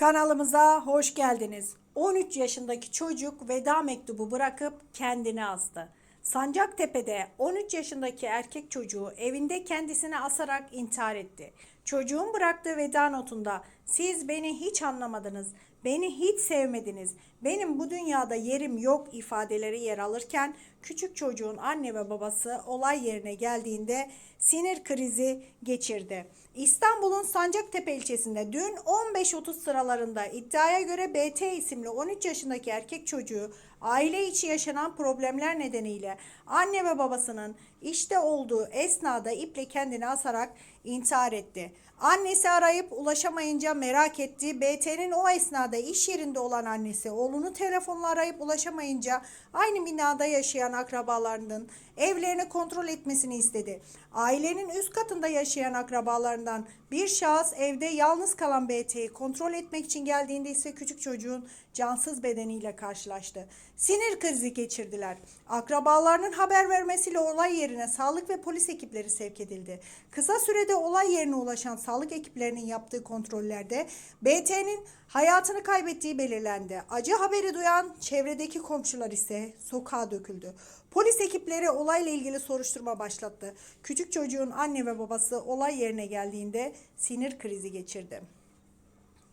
Kanalımıza hoş geldiniz. 13 yaşındaki çocuk veda mektubu bırakıp kendini astı. Sancaktepe'de 13 yaşındaki erkek çocuğu evinde kendisini asarak intihar etti. Çocuğun bıraktığı veda notunda siz beni hiç anlamadınız, beni hiç sevmediniz, benim bu dünyada yerim yok ifadeleri yer alırken küçük çocuğun anne ve babası olay yerine geldiğinde sinir krizi geçirdi. İstanbul'un Sancaktepe ilçesinde dün 15.30 sıralarında iddiaya göre BT isimli 13 yaşındaki erkek çocuğu aile içi yaşanan problemler nedeniyle anne ve babasının işte olduğu esnada iple kendini asarak intihar etti. Annesi arayıp ulaşamayınca merak etti. BT'nin o esnada iş yerinde olan annesi oğlunu telefonla arayıp ulaşamayınca aynı binada yaşayan akrabalarının evlerini kontrol etmesini istedi. Ailenin üst katında yaşayan akrabalarından bir şahıs evde yalnız kalan BT'yi kontrol etmek için geldiğinde ise küçük çocuğun cansız bedeniyle karşılaştı. Sinir krizi geçirdiler. Akrabalarının haber vermesiyle olay yerine sağlık ve polis ekipleri sevk edildi. Kısa sürede olay yerine ulaşan sağlık ekiplerinin yaptığı kontrollerde BT'nin hayatını kaybettiği belirlendi. Acı haberi duyan çevredeki komşular ise sokağa döküldü. Polis ekipleri olayla ilgili soruşturma başlattı. Küçük çocuğun anne ve babası olay yerine geldiğinde sinir krizi geçirdi.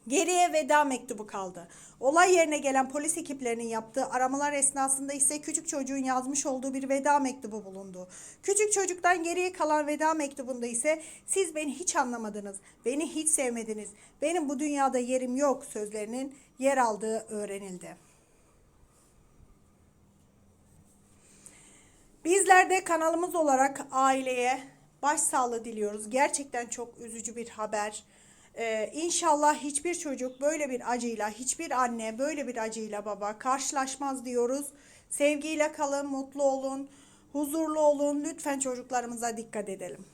Geriye veda mektubu kaldı. Olay yerine gelen polis ekiplerinin yaptığı aramalar esnasında ise küçük çocuğun yazmış olduğu bir veda mektubu bulundu. Küçük çocuktan geriye kalan veda mektubunda ise siz beni hiç anlamadınız, beni hiç sevmediniz, benim bu dünyada yerim yok sözlerinin yer aldığı öğrenildi. Bizler de kanalımız olarak aileye başsağlığı diliyoruz. Gerçekten çok üzücü bir haber. Ee, inşallah hiçbir çocuk böyle bir acıyla, hiçbir anne böyle bir acıyla baba karşılaşmaz diyoruz. Sevgiyle kalın, mutlu olun, huzurlu olun. Lütfen çocuklarımıza dikkat edelim.